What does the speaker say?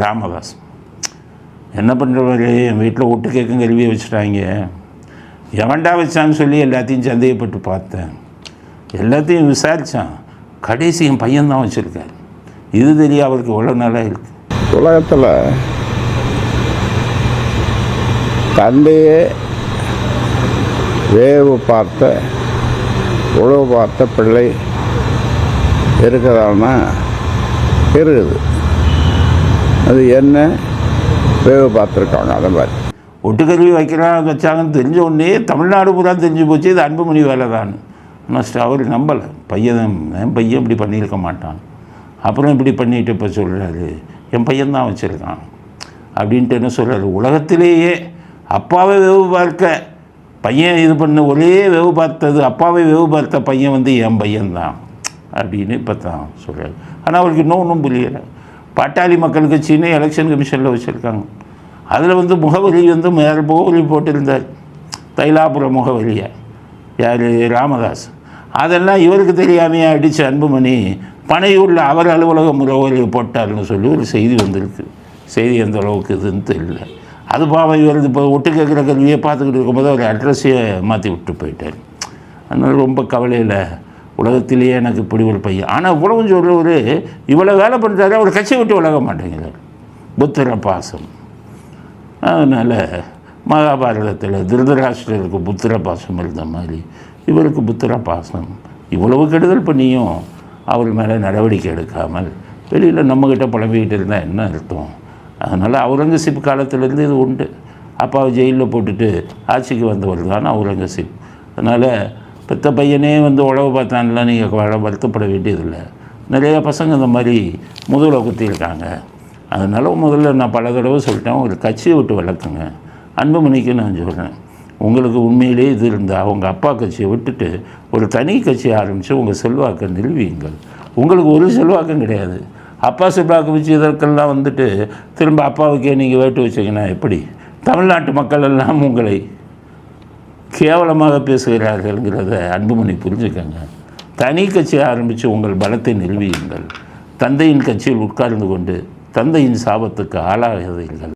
ராமதாஸ். என்ன பண்ணுறவர் என் வீட்டில் ஒட்டு கேட்கும் கருவியை வச்சுட்டாங்க. எவன்டா வச்சான்னு சொல்லி எல்லாத்தையும் சந்தேகப்பட்டு பார்த்தேன். எல்லாத்தையும் விசாரித்தான் கடைசி என் பையன்தான் வச்சுருக்காரு. இது தெரிய அவருக்கு எவ்வளோ நாளாக இருக்குது உலகத்தில் தந்தையே வேவு பார்த்த உழவு பார்த்த பிள்ளை இருக்கிறான்னா இருக்குது அது என்ன? வேவு பார்த்துருக்காங்க அந்த மாதிரி ஒட்டுக்கருவி வைக்கிறாங்க வச்சாங்கன்னு தெரிஞ்ச உடனே தமிழ்நாடு பூரா தெரிஞ்சு போச்சு இது அன்புமணி வேலை தான் ஆனால் அவர் நம்பலை. பையன் என் பையன் இப்படி பண்ணியிருக்க மாட்டான். அப்புறம் இப்படி பண்ணிட்டு இப்போ சொல்கிறாரு என் பையன் தான் வச்சுருக்கான். அப்படின்ட்டு என்ன சொல்கிறாரு உலகத்திலேயே அப்பாவை வெவு பார்க்க பையன் இது பண்ண ஒரே வெவு பார்த்தது அப்பாவை வெவு பார்த்த பையன் வந்து என் பையன்தான். அப்படின்னு இப்போ தான் சொல்கிறாரு ஆனால் அவருக்கு இன்னும் ஒன்றும் புரியலை. பாட்டாளி மக்கள் கட்சின்னு எலெக்ஷன் கமிஷனில் வச்சுருக்காங்க. அதில் வந்து முகவரி வந்து மேல் முகவரி போட்டிருந்தார். தைலாபுரம் முகவரியை. யார்? ராமதாஸ். அதெல்லாம் இவருக்கு தெரியாமையே அடித்த அன்புமணி பனையூரில் அவர் அலுவலக முகவரியை போட்டார்னு சொல்லி ஒரு செய்தி வந்திருக்கு. செய்தி எந்த அளவுக்கு இதுன்னு தெரியல. அது பாவம் இவர் இப்போ ஒட்டு கேட்குற கல்வியை பார்த்துக்கிட்டு இருக்கும்போது அவர் அட்ரஸையே மாற்றி விட்டு போயிட்டார். அதனால் ரொம்ப கவலையில் உலகத்திலேயே எனக்கு இப்படி ஒரு பையன். ஆனால் இவ்வளவு சொல்கிறவர் இவ்வளோ வேலை பண்ணுறாரு அவர் கட்சி விட்டு உலக மாட்டேங்கிறார். புத்திர பாசம் அதனால் மகாபாரதத்தில் திருதராஷ்டிரருக்கு புத்திர பாசம் இருந்த மாதிரி இவருக்கு புத்திர பாசம் இவ்வளவு கெடுதல் பண்ணியும் அவர் மேலே நடவடிக்கை எடுக்காமல் வெளியில் நம்மக்கிட்ட புலம்பிக்கிட்டு இருந்தால் என்ன அர்த்தம்? அதனால் அவுரங்கசீப் காலத்திலேருந்து இது உண்டு. அப்பாவை ஜெயிலில் போட்டுட்டு ஆட்சிக்கு வந்தவர் தான் அவுரங்கசீப். அதனால் பெத்த பையனே வந்து உழவு பார்த்தான்ல நீங்கள் வருத்தப்பட வேண்டியதில்லை. நிறைய பசங்க இந்த மாதிரி முதுகில் குத்திருக்காங்க அதனால் முதல்ல நான் பல தடவை சொல்லிட்டேன் ஒரு கட்சியை விட்டு விளக்குங்க அன்புமணிக்கு நான் சொல்கிறேன் உங்களுக்கு உண்மையிலே இது இருந்தால் உங்கள் அப்பா கட்சியை விட்டுட்டு ஒரு தனி கட்சி ஆரம்பித்து உங்கள் செல்வாக்கை நிறுவியுங்கள். உங்களுக்கு ஒரு செல்வாக்கம் கிடையாது. அப்பா செல்வாக்கு வச்சு இதற்கெல்லாம் வந்துட்டு திரும்ப அப்பாவுக்கே நீங்கள் வேட்டு வச்சிங்கன்னா எப்படி? தமிழ்நாட்டு மக்கள் எல்லாம் உங்களை கேவலமாக பேசுகிறார்கள்ங்கிறத அன்புமணி புரிஞ்சுக்கங்க. தனி கட்சி ஆரம்பித்து உங்கள் பலத்தை நிறுவியுங்கள். தந்தையின் கட்சியில் உட்கார்ந்து கொண்டு தந்தையின் சாபத்துக்கு ஆளாகிறீர்கள்